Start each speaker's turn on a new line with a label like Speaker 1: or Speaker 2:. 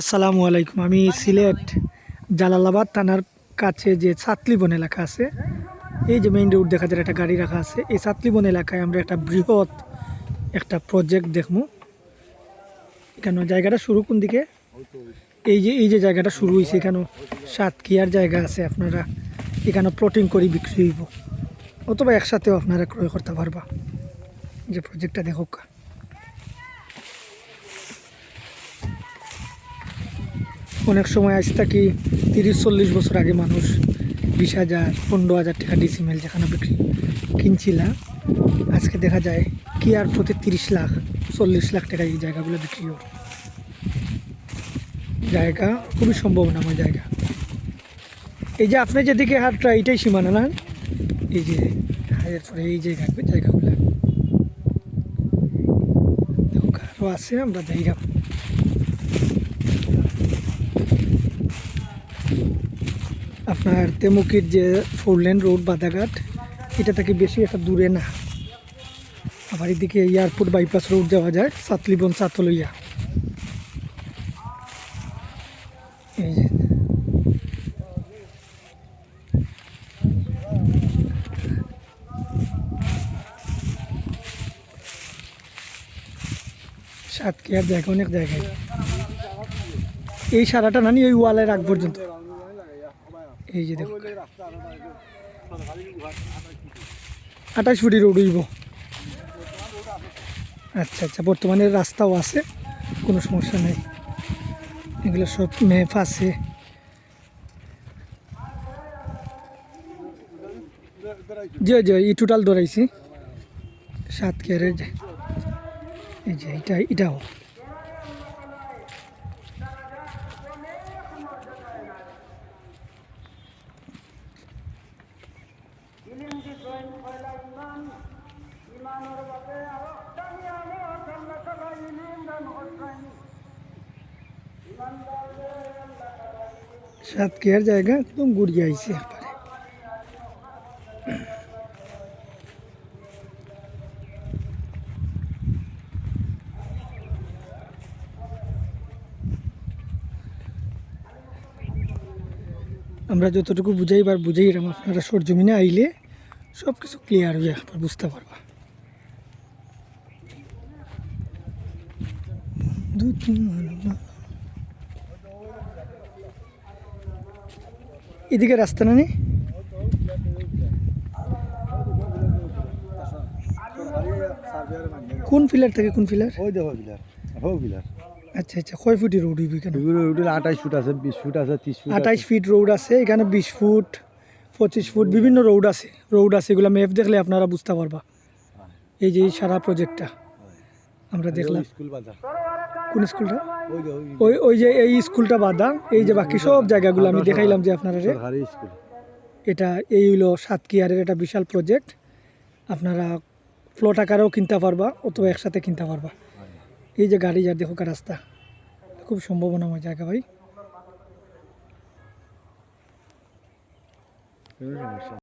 Speaker 1: আসসালামু আলাইকুম। আমি সিলেট, জালালাবাদ থানার কাছে যে সাতলিবন এলাকা আছে, এই যে মেইন রোড দেখা যায়, একটা গাড়ি রাখা আছে। এই সাতলিবন এলাকায় আমরা একটা বৃহৎ একটা প্রজেক্ট দেখব এখানে জায়গাটা শুরু কোন দিকে? এই যে এই যে জায়গাটা শুরু হয়েছে এখানে সাতকিয়ার জায়গা আছে, আপনারা এখানে প্লটিং করে বিক্রি হইব। অথবা একসাথেও আপনারা ক্রয় করতে পারবা। যে প্রজেক্টটা দেখুক। অনেক সময় আজ থাকি তিরিশ, চল্লিশ বছর আগে মানুষ বিশ হাজার, পনেরো হাজার টাকা ডিসিমেল যেখানে বিক্রি কিনছিল আজকে দেখা যায় কি আর প্রতি তিরিশ লাখ, চল্লিশ লাখ টাকা এই জায়গাগুলো বিক্রি হয়। জায়গা খুবই সম্ভাবনাময় জায়গা। এই যে আপনি যেদিকে হাটটা এইটাই সীমানা না? এই যে এরপরে এই যে জায়গা জায়গাগুলো। আরও আছে, আমরা জায়গা আপনার তেমুকির যে ফোর লেন রোড, বাদাঘাট, এটা থেকে বেশি একটা দূরে না। আবার এদিকে এয়ারপোর্ট বাইপাস রোড যাওয়া যায় সাতলিবন সাতলইয়া। যে। সাতক্ষীরার জায়গা, অনেক জায়গায়। এই সারাটা নানি ওই ওয়ালের আগ পর্যন্ত। এই যে দেখো। আঠাশ ফুটি রোড হইব আচ্ছা আচ্ছা বর্তমানে রাস্তাও আছে কোনো সমস্যা নেই। এগুলো সব ম্যাপ আছে। জি জি ই টোটাল ধরাইছি। সাত কেয়ারের এই যে এটা এটাও সাত কেয়ার জায়গা একদম গুড়িয়ে আইছে একবারে। আমরা যতটুকু বুঝাইবার বুঝাইলাম, আপনারা সরজমিনে আইলে সব কিছু ক্লিয়ার হয়ে বুঝতে পারবা। দু তিন এদিকে রাস্তা না নেই কোন ফিলার থেকে কোন ফিলার?
Speaker 2: ওই দেখো হো
Speaker 1: আচ্ছা আচ্ছা কয় ফুটি রোড হইবে কেন
Speaker 2: আঠাশ ফুট আছে বিশ ফুট আছে তিরিশ ফুট
Speaker 1: আঠাইশ ফিট রোড আছে এখানে বিশ ফুট পঁচিশ ফুট বিভিন্ন রোড আছে। রোড আছে এগুলো ম্যাপ দেখলে আপনারা বুঝতে পারবা। এই যে সারা প্রজেক্টটা আমরা দেখলাম।
Speaker 2: স্কুল বাজার।
Speaker 1: কোন স্কুলটা?
Speaker 2: ওই ওই
Speaker 1: যে এই স্কুলটা বাদা এই যে বাকি সব জায়গাগুলো আমি দেখাইলাম যে আপনারা এটা এই হইল সাতকিয়ারের একটা বিশাল প্রজেক্ট আপনারা ফ্লোট আকারেও কিনতে পারবা অথবা একসাথে কিনতে পারবা। এই যে গাড়ি যার দেখো রাস্তা খুব সম্ভাবনাময় জায়গা ভাই।
Speaker 2: কোনো সমস্যা